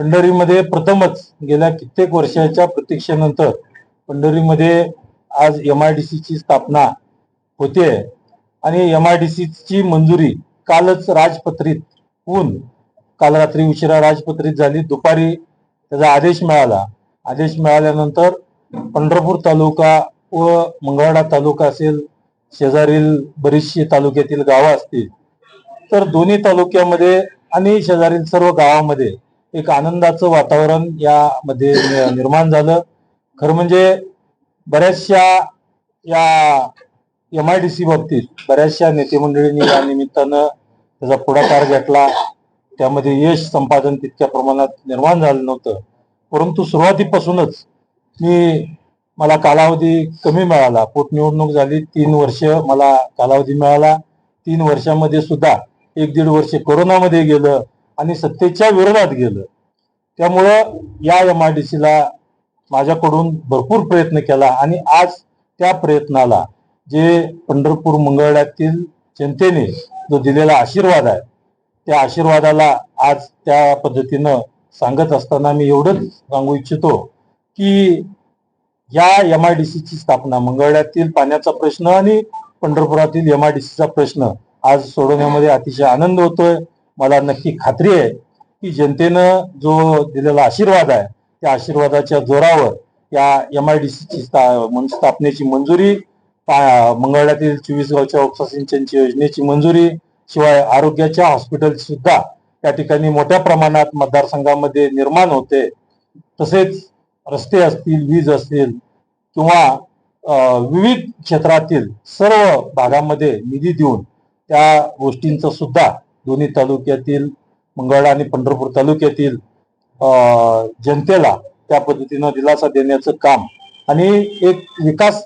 पंढरीमध्ये प्रथमच गेल्या कित्येक वर्षाच्या प्रतीक्षेनंतर पंढरीमध्ये आज एम आय डी सीची स्थापना होते. आणि एम आय डी सीची मंजुरी कालच राजपत्रित होऊन काल रात्री उशिरा राजपत्रित झाली. दुपारी त्याचा आदेश मिळाला. आदेश मिळाल्यानंतर पंढरपूर तालुका व मंगळडा तालुका असेल शेजारील बरीचशी तालुक्यातील गावं असतील. तर दोन्ही तालुक्यामध्ये आणि शेजारील सर्व गावामध्ये एक आनंदाचं वातावरण यामध्ये निर्माण झालं. खरं म्हणजे बऱ्याचशा या एम आय डी सी बाबतीत बऱ्याचशा नेते मंडळींनी या निमित्तानं त्याचा पुढाकार घेतला. त्यामध्ये यश संपादन तितक्या प्रमाणात निर्माण झालं नव्हतं. परंतु सुरुवातीपासूनच मी मला कालावधी कमी मिळाला. पोटनिवडणूक झाली तीन वर्ष मला कालावधी मिळाला. तीन वर्षामध्ये सुद्धा एक दीड वर्ष कोरोनामध्ये गेलं. आणि सत्तेच्या विरोधात गेलं. त्यामुळं या एम आय डी सीला माझ्याकडून भरपूर प्रयत्न केला आणि आज त्या प्रयत्नाला जे पंढरपूर मंगळवेढ्यातील जनतेने जो दिलेला आशीर्वाद आहे त्या आशीर्वादाला आज त्या पद्धतीनं सांगत असताना मी एवढंच सांगू इच्छितो की या एम आय डी सीची स्थापना मंगळवेढ्यातील पाण्याचा प्रश्न आणि पंढरपुरातील एम आय डी सीचा प्रश्न आज सोडवण्यामध्ये अतिशय आनंद होतोय. मला नक्की खात्री आहे की जनतेनं जो दिलेला आशीर्वाद आहे त्या आशीर्वादाच्या जोरावर या एम आय डी सीची स्थापनेची मंजुरी मंगळवारातील चोवीस गावच्या उपसा सिंचनची योजनेची मंजुरी शिवाय आरोग्याच्या हॉस्पिटल सुद्धा त्या ठिकाणी मोठ्या प्रमाणात मतदारसंघामध्ये निर्माण होते. तसेच रस्ते असतील वीज असतील किंवा विविध क्षेत्रातील सर्व भागामध्ये निधी देऊन त्या गोष्टींचं सुद्धा दोन्ही तालुक्यातील मंगळा आणि पंढरपूर तालुक्यातील जनतेला त्या पद्धतीनं दिलासा देण्याचं काम आणि एक विकास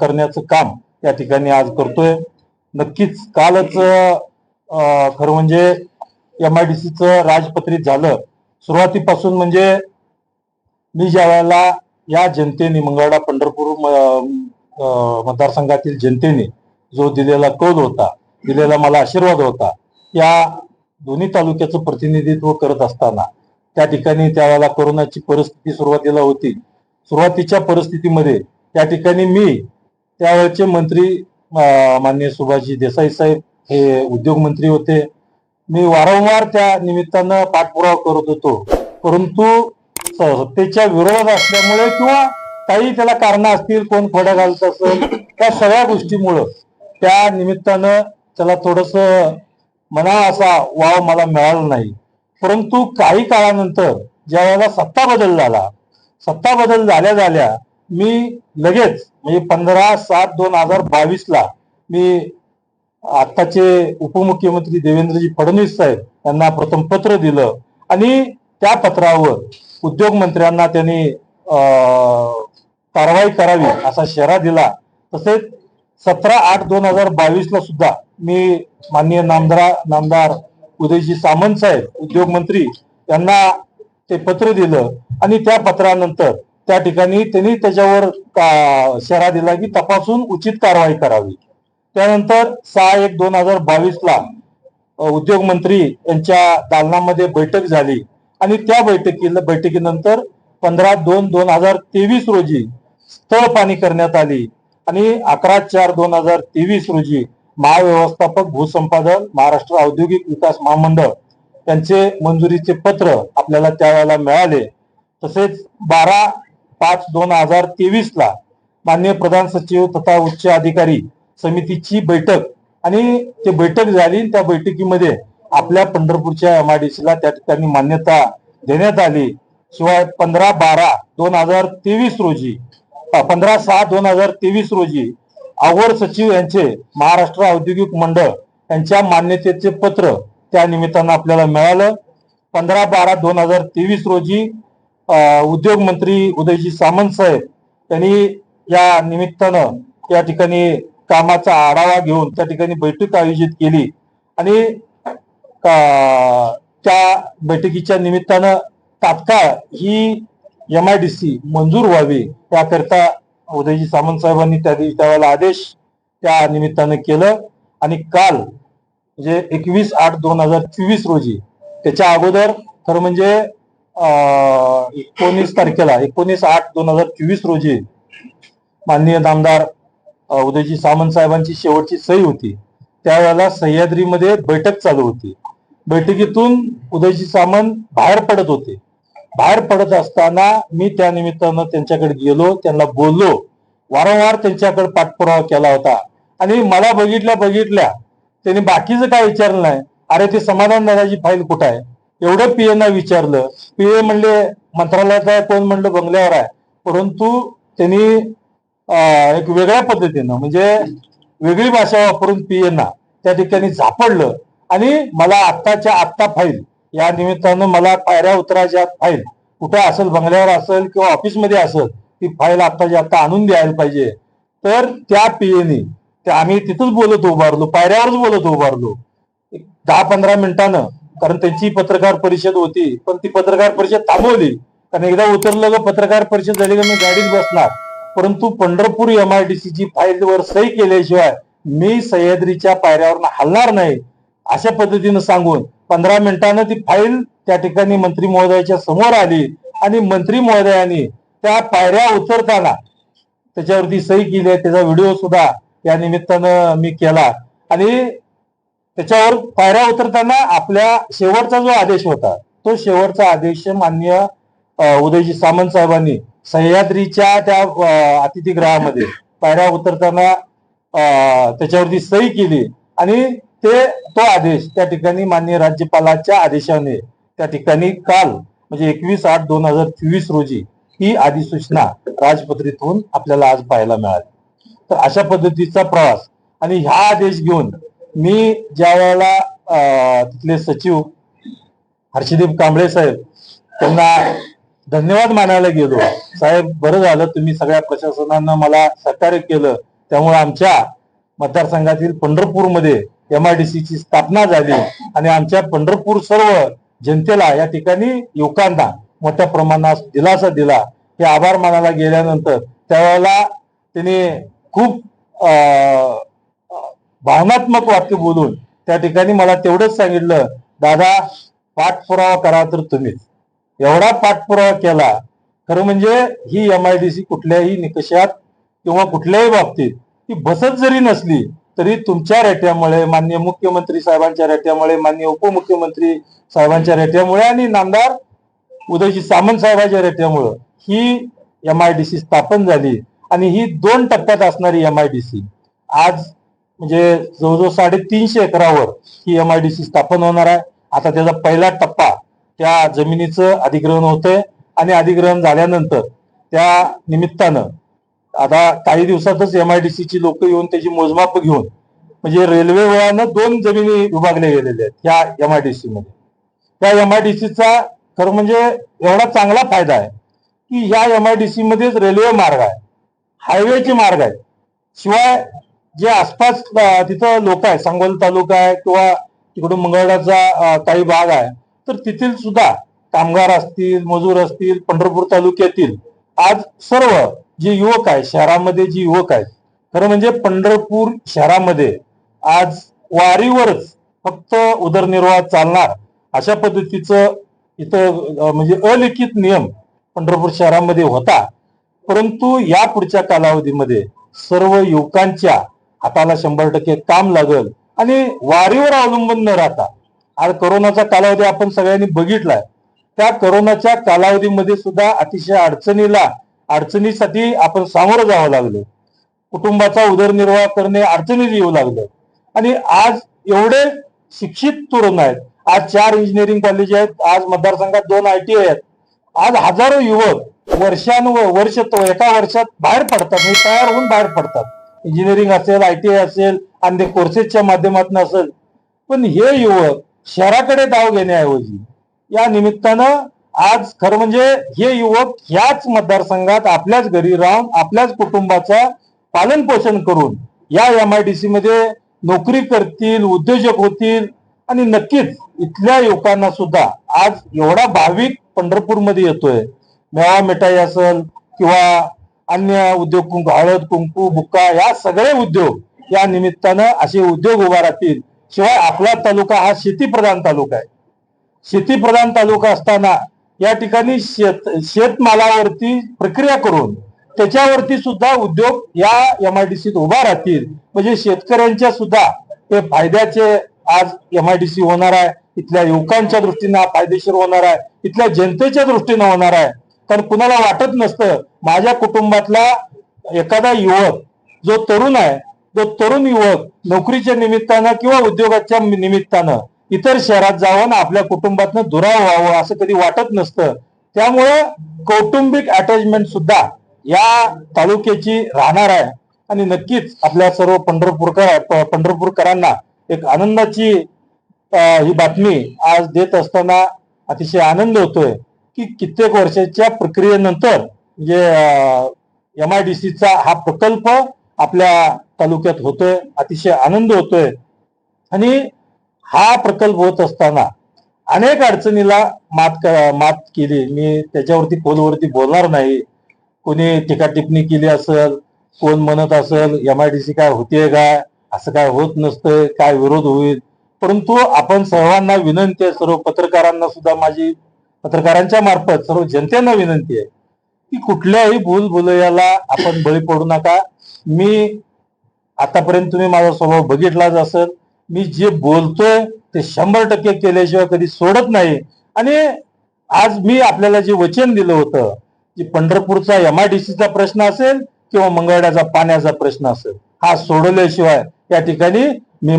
करण्याचं काम या ठिकाणी आज करतोय. नक्कीच कालच खरं म्हणजे एम आय डी सीचं राजपत्रित झालं. सुरुवातीपासून म्हणजे मी ज्या वेळेला या जनतेने मंगळवेढा पंढरपूर म- मतदारसंघातील जनतेने जो दिलेला कौल होता दिलेला मला आशीर्वाद होता या दोन्ही तालुक्याचं प्रतिनिधित्व करत असताना त्या ठिकाणी त्यावेळेला कोरोनाची परिस्थिती सुरुवातीला होती. सुरुवातीच्या परिस्थितीमध्ये त्या ठिकाणी मी त्यावेळेचे मंत्री अं, माननीय सुभाषजी देसाई साहेब हे उद्योग मंत्री होते. मी वारंवार त्या निमित्तानं पाठपुरावा करत होतो. परंतु सत्तेच्या विरोधात असल्यामुळे किंवा काही त्याला कारण असतील कोण खोड्या घालत असेल त्या सगळ्या गोष्टीमुळं त्या निमित्तानं त्याला थोडस मना असा वाव मला मिळाला नाही. परंतु काही काळानंतर ज्या वेळेला सत्ता बदल झाला सत्ता बदल झाल्या झाल्या मी लगेच म्हणजे पंधरा सात दोन हजार बावीसला मी आत्ताचे उपमुख्यमंत्री देवेंद्रजी फडणवीस साहेब यांना प्रथम पत्र दिलं आणि त्या पत्रावर उद्योग मंत्र्यांना त्यांनी कारवाई करावी असा शेरा दिला. तसेच सतरा आठ दोन हजार बावीस ला सुद्धा मी माननीय नामदार नामदार उदयजी सामंत साहेब उद्योग मंत्री यांना ते पत्र दिलं आणि त्या पत्रानंतर त्या ठिकाणी त्यांनी त्याच्यावर का- दिला की तपासून उचित कारवाई करावी. त्यानंतर सहा एक दोन हजार बावीस ला उद्योग मंत्री यांच्या दालनामध्ये बैठक झाली आणि त्या बैठकीला बैठकीनंतर पंधरा दोन दोन हजार तेवीस रोजी स्थळ पाणी करण्यात आली. आणि अकरा चार दोन हजार तेवीस रोजी महाव्यवस्थापक भूसंपादन महाराष्ट्र औद्योगिक विकास महामंडळ त्यांचे मंजुरीचे पत्र आपल्याला त्यावेळेला मिळाले. तसेच बारा पाच दोन हजार तेवीस ला माननीय प्रधान सचिव तथा उच्च अधिकारी समितीची बैठक आणि ते बैठक झाली. त्या बैठकीमध्ये आपल्या पंढरपूरच्या एमआयडीसीला त्या ठिकाणी मान्यता देण्यात आली. शिवाय पंधरा बारा दोन हजार तेवीस रोजी पंधरा सहा दोन हजार तेवीस रोजी अवर सचिव यांचे महाराष्ट्र औद्योगिक मंडळ यांच्या मान्यतेचे पत्र त्या निमित्तानं आपल्याला मिळालं. पंधरा बारा दोन हजार तेवीस रोजी उद्योग मंत्री उदयजी सामंत साहेब त्यांनी या निमित्तानं या ठिकाणी कामाचा आढावा घेऊन त्या ठिकाणी बैठक आयोजित केली आणि का- त्या बैठकीच्या निमित्तानं तात्काळ ही एम आय डी सी मंजूर व्हावी त्याकरता उदयजी सामंत साहेबांनी त्या दिवशी त्यावेळेला आदेश त्या निमित्तानं केलं. आणि काल म्हणजे एकवीस आठ दोन हजार चोवीस रोजी त्याच्या अगोदर खरं म्हणजे एकोणीस तारखेला एकोणीस आठ दोन हजार चोवीस रोजी माननीय नामदार उदयजी सामंत साहेबांची शेवटची सही होती. त्यावेळेला सह्याद्रीमध्ये बैठक चालू होती. बैठकीतून उदयजी सामंत बाहेर पडत होते. बाहेर पडत असताना मी त्या निमित्तानं त्यांच्याकडे गेलो त्यांना बोललो. वारंवार त्यांच्याकडे पाठपुरावा केला होता. आणि मला बघितल्या बघितल्या त्यांनी बाकीचं काय विचारलं नाही. अरे ते समाधान दादाची फाईल कुठं आहे? एवढं पीएना विचारलं. पीए म्हणले मंत्रालयात आहे कोण म्हणलं बंगल्यावर आहे. परंतु त्यांनी एक वेगळ्या पद्धतीनं म्हणजे वेगळी भाषा वापरून पीएना त्या ठिकाणी झापडलं. आणि मला आत्ताच्या आत्ता फाईल या निमित्तानं मला पायऱ्या उतरायच्या फाईल कुठे असेल बंगल्यावर असेल किंवा ऑफिसमध्ये असेल ती फाईल आत्ताच्या आत्ता आणून द्यायला पाहिजे. तर त्या पीएनी आम्ही तिथंच बोलत उभारलो पायऱ्यावरच बोलत उभारलो. दहा पंधरा मिनिटानं कारण त्यांची पत्रकार परिषद होती पण ती पत्रकार परिषद थांबवली. कारण एकदा उतरलं ग पत्रकार परिषद झाली का मी गाडीत बसणार. परंतु पंढरपूर एमआयडीसीची फाईलवर सही केल्याशिवाय मी सह्याद्रीच्या पायऱ्यावर हलणार नाही अशा पद्धतीनं सांगून पंधरा मिनिटानं ती फाईल त्या ठिकाणी मंत्री महोदयाच्या समोर आली आणि मंत्री महोदयांनी त्या पायऱ्या उतरताना त्याच्यावरती सही केली आहे त्याचा व्हिडिओ सुद्धा या निमित्तानं मी केला. आणि त्याच्यावर पायऱ्या उतरताना आपल्या शेवटचा जो आदेश होता तो शेवटचा आदेश मान्य उदयजी सामंत साहेबांनी सह्याद्रीच्या त्या अतिथीगृहामध्ये पायऱ्या उतरताना त्याच्यावरती सही केली. आणि ते तो आदेश त्या ठिकाणी माननीय राज्यपालाच्या आदेशाने त्या ठिकाणी काल म्हणजे एकवीस आठ दोन हजार चोवीस रोजी ही अधिसूचना राजपत्रित होऊन आपल्याला आज पाहायला मिळाली. तर अशा पद्धतीचा प्रवास आणि ह्या आदेश घेऊन मी ज्या वेळेला तिथले सचिव हर्षदीप कांबळे साहेब त्यांना धन्यवाद मानायला गेलो. साहेब बरं झालं तुम्ही सगळ्या प्रशासनानं मला सहकार्य केलं. त्यामुळे आमच्या मतदारसंघातील पंढरपूरमध्ये एम आय डी सीची स्थापना झाली आणि आमच्या पंढरपूर सर्व जनतेला या ठिकाणी युवकांना मोठ्या प्रमाणात दिलासा दिला. हे आभार मानायला गेल्यानंतर त्यावेळेला त्यांनी खूप अं, भावनात्मक वाक्य बोलून त्या ठिकाणी मला तेवढंच सांगितलं दादा पाठपुरावा करा तर तुम्हीच. एवढा पाठपुरावा केला खरं म्हणजे ही एम आय डी सी कुठल्याही निकषात किंवा कुठल्याही बाबतीत ती बसत जरी नसली तरी तुमच्या रेट्यामुळे मान्य मुख्यमंत्री साहेबांच्या रेट्यामुळे मान्य उपमुख्यमंत्री साहेबांच्या रेट्यामुळे आणि नामदार उदयजी सामंत साहेबांच्या रेट्यामुळं ही एम आय डी सी स्थापन झाली आणि ही दोन टप्प्यात असणारी एम आय डी सी आज म्हणजे जवळजवळ साडेतीनशे एकरावर ही एम आय डी सी स्थापन होणार आहे. आता त्याचा पहिला टप्पा त्या जमिनीचं अधिग्रहण होतंय आणि अधिग्रहण झाल्यानंतर त्या निमित्तानं आता काही दिवसातच एमआयडीसीची लोक येऊन त्याची मोजमाप घेऊन म्हणजे रेल्वे वळानं दोन जमिनी विभागल्या गेलेल्या आहेत ह्या एमआयडीसी मध्ये. त्या एमआयडीसीचा खरं म्हणजे एवढा चांगला फायदा आहे की ह्या एमआयडीसी मध्येच रेल्वे मार्ग आहे हायवेचे मार्ग आहेत. शिवाय जे आसपास तिथं लोक आहेत सांगोल तालुका आहे किंवा तिकडून मंगळवारचा काही भाग आहे तर तिथील सुद्धा कामगार असतील मजूर असतील पंढरपूर तालुक्यातील आज सर्व जे युवक आहेत शहरामध्ये जी युवक आहेत खरं म्हणजे पंढरपूर शहरामध्ये आज वारीवरच फक्त उदरनिर्वाह चालणार अशा पद्धतीचं इथं म्हणजे अलिखित नियम पंढरपूर शहरामध्ये होता. परंतु या पुढच्या कालावधीमध्ये सर्व युवकांच्या हाताला शंभर टक्के काम लागल आणि वारीवर अवलंबून न राहता आज करोनाचा कालावधी आपण सगळ्यांनी बघितलाय. त्या करोनाच्या कालावधीमध्ये सुद्धा अतिशय अडचणीला अडचणीसाठी आपण सामोरं जावं लागलो. कुटुंबाचा उदरनिर्वाह करणे अडचणीत येऊ लागलं. आणि आज एवढे शिक्षित तरुण आहेत. आज चार इंजिनिअरिंग कॉलेज आहेत. आज मतदारसंघात दोन आय टी आहेत. आज हजारो युवक वर्षानुवर वर्ष तो एका वर्षात बाहेर पडतात. हे तयार होऊन बाहेर पडतात. इंजिनिअरिंग असेल आय टी आय असेल अन्य कोर्सेसच्या माध्यमातून असेल. पण हे युवक शहराकडे धाव घेण्याऐवजी या निमित्तानं आज खरं म्हणजे हे युवक ह्याच मतदारसंघात आपल्याच घरी राहून आपल्याच कुटुंबाचा पालन पोषण करून या एमआयडीसी मध्ये नोकरी करतील उद्योजक होतील आणि नक्कीच इथल्या युवकांना सुद्धा आज एवढा भाविक पंढरपूरमध्ये येतोय. मेवा मिठाई असेल किंवा अन्य उद्योग कुंकू हळद कुंकू बुक्का या सगळे उद्योग या निमित्तानं असे उद्योग उभा राहतील. शिवाय आपला तालुका हा शेतीप्रधान तालुका आहे. शेतीप्रधान तालुका असताना या ठिकाणी शेत शेतमालावरती प्रक्रिया करून त्याच्यावरती सुद्धा उद्योग या एमआयडीसीत उभा राहतील. म्हणजे शेतकऱ्यांच्या सुद्धा हे फायद्याचे आज एम आयडीसी होणार आहे. इथल्या युवकांच्या दृष्टीनं हा फायदेशीर होणार आहे. इथल्या जनतेच्या दृष्टीनं होणार आहे. कारण कुणाला वाटत नसतं माझ्या कुटुंबातला एखादा युवक जो तरुण आहे जो तरुण युवक नोकरीच्या निमित्तानं किंवा उद्योगाच्या निमित्तानं इतर शहरात जावं आपल्या कुटुंबातनं दुराव व्हावं असं कधी वाटत नसतं. त्यामुळं कौटुंबिक अटॅचमेंट सुद्धा या तालुक्याची राहणार आहे. आणि नक्कीच आपल्या सर्व पंढरपूरकर प- पंढरपूरकरांना एक आनंदाची ही बातमी आज देत असताना अतिशय आनंद होतोय की कित्येक वर्षाच्या प्रक्रियेनंतर म्हणजे एम आय डी सीचा हा प्रकल्प आपल्या तालुक्यात होतोय. अतिशय आनंद होतोय. आणि हा प्रकल्प होत असताना अनेक अडचणीला मात क- मात केली. मी त्याच्यावरती खोलवरती बोलणार नाही. कोणी टीका टिप्पणी केली असेल कोण म्हणत असेल एम आय डी सी काय होतीये काय असं काय होत नसतं काय विरोध होईल? परंतु आपण सर्वांना विनंती आहे सर्व पत्रकारांना सुद्धा माझी पत्रकारांच्या मार्फत सर्व जनतेना विनंती आहे की कुठल्याही भूल भुलयाला आपण बळी पडू नका. मी आतापर्यंत तुम्ही माझा स्वभाव बघितलाच असेल मी जे बोलतोय ते शंभर टक्के केल्याशिवाय कधी सोडत नाही. आणि आज मी आपल्याला जे वचन दिलं होतं की पंढरपूरचा एम आय डी सीचा प्रश्न असेल किंवा मंगळड्याचा पाण्याचा प्रश्न असेल हा सोडवल्याशिवाय या ठिकाणी मी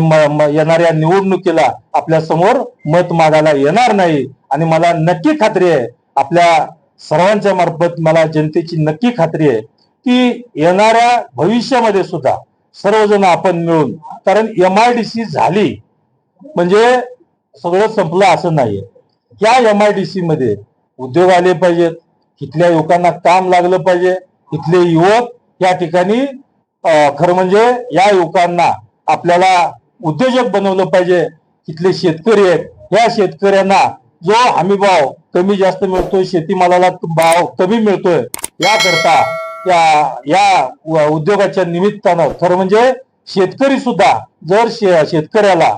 येणाऱ्या निवडणुकीला आपल्यासमोर मत मागायला येणार नाही. आणि मला नक्की खात्री आहे आपल्या सर्वांच्या मार्फत मला जनतेची नक्की खात्री आहे की येणाऱ्या भविष्यामध्ये सुद्धा सर्वजण आपण मिळून. कारण एम आय डी सी झाली म्हणजे सगळं संपलं असं नाहीये. या एम आय डी सी मध्ये उद्योग आले पाहिजेत इथल्या युवकांना काम लागलं पाहिजे इथले युवक या ठिकाणी खरं म्हणजे या युवकांना आपल्याला उद्योजक बनवलं पाहिजे. इथले शेतकरी आहेत या शेतकऱ्यांना जो हमी भाव कमी जास्त मिळतोय शेतीमालाला भाव कमी मिळतोय याकरता या या उद्योगाच्या निमित्तानं. खरं म्हणजे शेतकरी सुद्धा जर शे- शेतकऱ्याला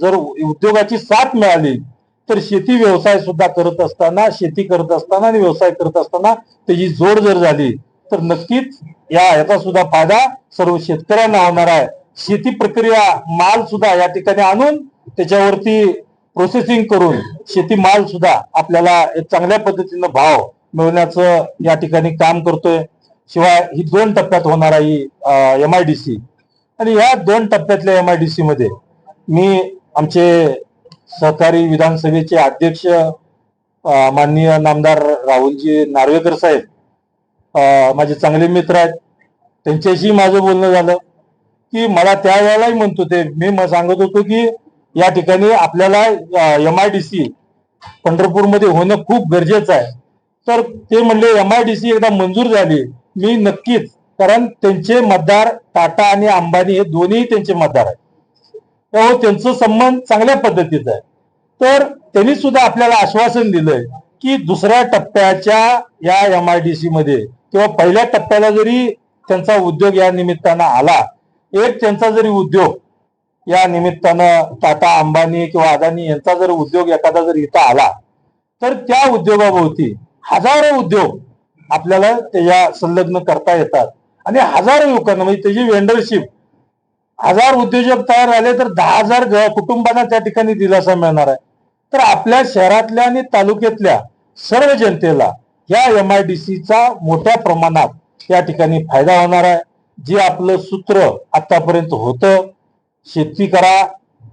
जर उद्योगाची साथ मिळाली तर शेती व्यवसाय सुद्धा करत असताना शेती करत असताना आणि व्यवसाय करत असताना त्याची जोड जर झाली तर नक्कीच या याचा सुद्धा फायदा सर्व शेतकऱ्यांना होणार आहे. शेती प्रक्रिया माल सुद्धा या ठिकाणी आणून त्याच्यावरती प्रोसेसिंग करून शेती माल सुद्धा आपल्याला एक चांगल्या पद्धतीनं भाव मिळवण्याचं या ठिकाणी काम करतोय. शिवाय ही दोन टप्प्यात होणार आहे एम आय डी सी आणि या दोन टप्प्यातल्या एम आय डी सी मध्ये मी आमचे सहकारी विधानसभेचे अध्यक्ष माननीय नामदार राहुलजी नार्वेकर साहेब माझे चांगले मित्र आहेत. त्यांच्याशी माझं बोलणं झालं की मला त्यावेळेलाही म्हणतो ते मी म- सांगत होतो की या ठिकाणी आपल्याला एम आय डी सी पंढरपूरमध्ये होणं खूप गरजेचं आहे. तर ते म्हणले एम आय डी सी एकदा मंजूर झाली. मी नक्कीच कारण त्यांचे मतदार टाटा आणि अंबानी हे दोन्ही त्यांचे मतदार आहेत. त्यामुळे हो, त्यांचं संबंध चांगल्या पद्धतीचं आहे. तर त्यांनी सुद्धा आपल्याला आश्वासन दिलंय की दुसऱ्या टप्प्याच्या या एम आय डी सी मध्ये किंवा पहिल्या टप्प्याला जरी त्यांचा उद्योग या निमित्तानं आला एक त्यांचा जरी उद्योग या निमित्तानं टाटा अंबानी किंवा अदानी यांचा जर उद्योग एखादा जर इथं आला तर त्या उद्योगाभोवती हजारो उद्योग आपल्याला त्याच्या संलग्न करता येतात. आणि हजारो युवकांना म्हणजे त्याची वेंडरशिप हजार उद्योजक तयार झाले तर दहा हजार कुटुंबांना त्या ठिकाणी दिलासा मिळणार आहे. तर आपल्या शहरातल्या आणि तालुक्यातल्या सर्व जनतेला या एम आय डी सीचा मोठ्या प्रमाणात या ठिकाणी फायदा होणार आहे. जे आपलं सूत्र आतापर्यंत होतं शेती करा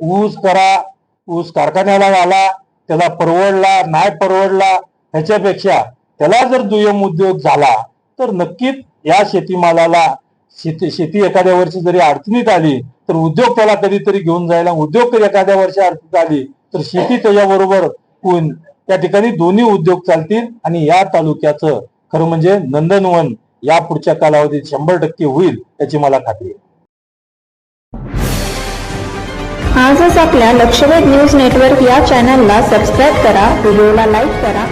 ऊस करा ऊस कारखान्याला आला त्याला परवडला नाही परवडला ह्याच्यापेक्षा त्याला जर दुय्यम उद्योग झाला तर नक्कीच या शेतीमालाला शेती शेती एखाद्या वर्षी जरी अडचणीत आली तर उद्योग त्याला कधीतरी घेऊन जायला उद्योग जर एखाद्या वर्षी अडचणीत आली तर शेती त्याच्याबरोबर होऊन त्या ठिकाणी दोन्ही उद्योग चालतील आणि या तालुक्याचं खरं म्हणजे नंदनवन या पुढच्या कालावधीत शंभर टक्के होईल याची मला खात्री आहे. आजच आपल्या लक्षवेध न्यूज नेटवर्क या चॅनलला सबस्क्राईब करा व्हिडिओला लाईक करा.